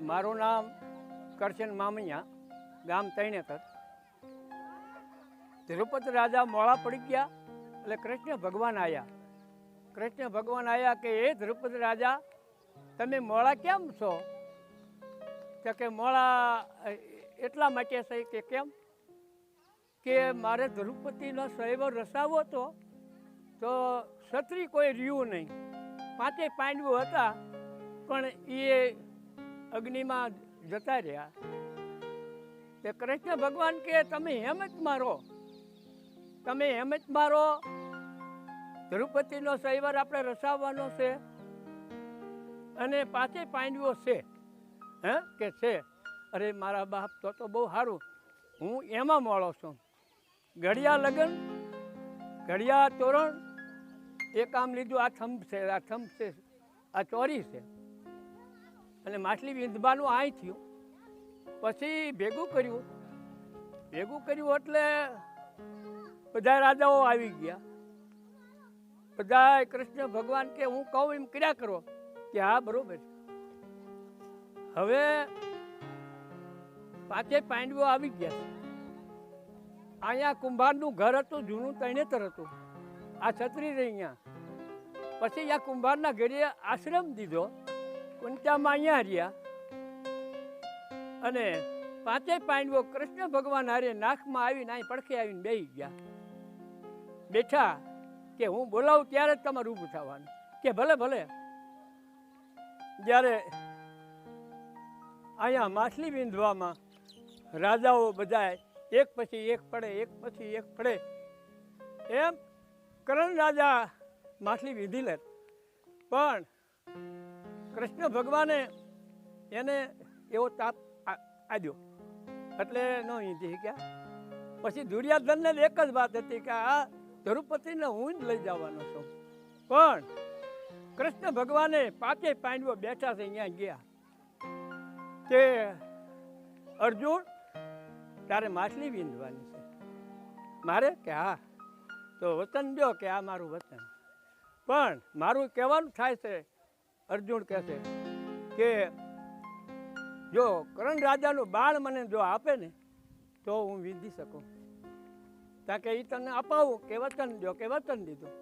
મારું નામ કરશન મામૈયા ગામ તૈણેતર. તિરુપતિ રાજા મોળા પડી ગયા એટલે કૃષ્ણ ભગવાન આવ્યા કૃષ્ણ ભગવાન આવ્યા કે એ ધ્રુપદ રાજા, તમે મોળા કેમ છો? તો કે મોળા એટલા માટે છે કે કેમ? કે મારે ધ્રુપતિનો સૈવ રસાવો હતો, તો છત્રી કોઈ રહ્યું નહીં. પાંચે પાંડવો હતા, પણ એ અગ્નિમાં જતા રહ્યા. તે કૃષ્ણ ભગવાન કે, તમે એમ જ મારો. તમે એમ જ મારો. ધ્રુપતિનો સૈવર આપણે રસાવવાનો છે. અને પાંચે પાંડવો છે. હે, કે છે? અરે, મારા બાપ તો તો બહુ સારું. હું એમાં મોળો છું. ઘડિયા લગ્ન, ઘડિયા તોરણ એ કામ લીધું, આ થંભ છે, આ થંભ છે, આ ચોરી છે. અને માછલી વિંધવાનું આય થયું. પછી ભેગું કર્યું. ભેગું કર્યું એટલે બધા રાજાઓ આવી ગયા. બધા કૃષ્ણ ભગવાન કે હું કહું એમ ક્રિયા કરો કે હા, બરોબર હવે પાંચે પાંડવો આવી ગયા અહીંયા કુંભારનું ઘર હતું, જૂનું તણેતર હતું. આ છત્રી રહી અહીંયા. પછી આ કુંભારના ઘરે આશ્રમ દીધો. કુંચામાં અહીંયા રહ્યા અને પાંચે પાંડવો કૃષ્ણ ભગવાન હારે નાખમાં આવીને અહીં પડખે આવીને બેસી ગયા. બેઠા કે હું બોલાવું ત્યારે જ તમારે ઊભું થવાનું. કે ભલે ભલે. જ્યારે અહીંયા માછલી વિંધવામાં રાજાઓ બધા એક પછી એક પડે, એક પછી એક પડે, એમ કરણ રાજા માછલી વિંધી લે. પણ કૃષ્ણ ભગવાને એને એવો તાપ આ- આપ્યો. એટલે ન વીંધી ગયા પછી દુર્યાધનને એક જ વાત હતી કે આ ધરુપતિને હું જ લઈ જવાનો છું. પણ કૃષ્ણ ભગવાને પાંચે પાંડવો બેઠા છે અહીંયા ગયા કે અર્જુન, તારે માછલી વીંધવાની છે. મારે? કે હા. તો વતન દો કે આ મારું વતન. પણ મારું કહેવાનું થાય છે અર્જુન કહે છે કે, જો કરણ રાજાનું બાળ મને જો આપે ને, તો હું વિંધી શકું. કારણ કે એ તને અપાવું, કે વતન દો કે વતન દીધું.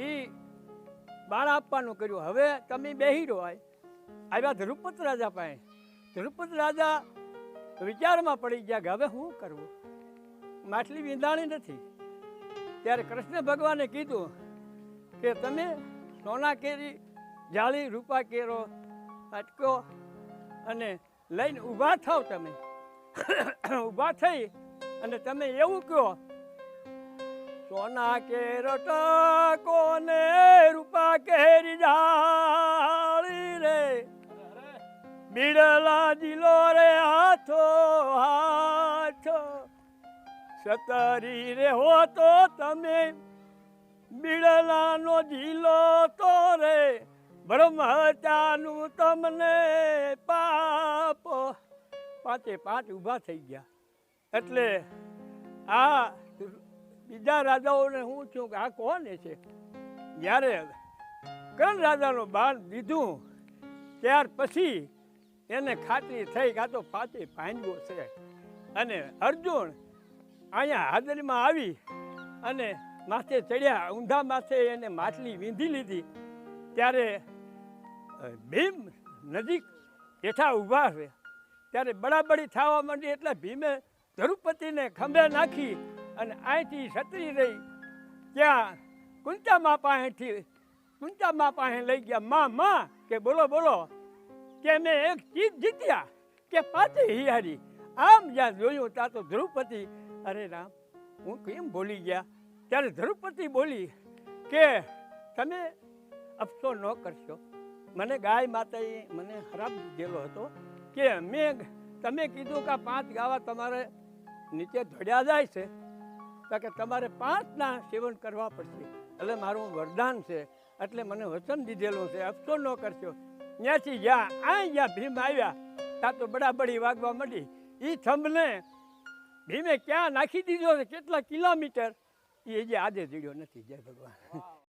એ બાળ આપવાનું કર્યું. હવે તમે બેહી રહો આવ્યા ધ્રુપત રાજા પાસે. ધ્રુપત રાજા વિચારમાં પડી ગયા કે હવે શું કરવું? માછલી વિંધાણી નથી. ત્યારે કૃષ્ણ ભગવાને કીધું કે, તમે સોના કેરી જાળી રૂપા કેરો અટકો અને લઈને ઊભા થાવ તમે. ઊભા થઈ અને તમે એવું કહો, સોના કેરો કોને રૂપા કેરી જાળી રે. બીડલા જીલો રે હાથો હાથો. સતરી રે હો તો તમે બીડલાનો જીલો તો રે. બ્રહ્મચાનું તમને પાપ. પાંચે પાંચ ઊભા થઈ ગયા. એટલે આ બીજા રાજાઓને હું છું કે આ કોને છે? જ્યારે કરણ રાજાનો બાણ દીધું, ત્યાર પછી એને ખાતરી થઈ કે તો પાંચે પાંજવો છે. અને અર્જુન અહીંયા હાજરીમાં આવી અને માથે ચડ્યા, ઊંધા માથે એને માછલી વીંધી લીધી. ત્યારે ભીમ નજીક હેઠા ઊભા છે. ત્યારે બળાબળી થવા માંડી એટલે ભીમે ધરુપતિને ખંભે નાખી અને અહીંથી છત્રી રહી. ત્યાં કુંતામા પાસેથી કુંતામા પાસે લઈ ગયા, માં માં, કે બોલો બોલો, કે મેં એક ચીજ જીત્યા, કે પાછી હિયારી આમ જ્યાં જોયું ત્યાં તો ધ્રુપતિ, અરે રામ, હું કેમ બોલી ગયા? ત્યારે ધ્રુપતિ બોલી કે, તમે અફસો ન કરશો. મને ગાય માતાએ મને ખરાબ દીધેલો હતો કે મેં તમે કીધું કે પાંચ ગાવા તમારે નીચે ધોડ્યા જાય છે, તો કે તમારે પાંચના સેવન કરવા પડશે. એટલે મારું વરદાન છે, એટલે મને વચન દીધેલું છે અફસો ન કરશો. ત્યાંથી જ્યાં આ ભીમ આવ્યા, ત્યાં તો બડાબડી વાગવા મળી એ થંભને ભીમે ક્યાં નાખી દીધો છે, કેટલા કિલોમીટર? એ જે આજે જીડ્યો નથી, જય ભગવાન.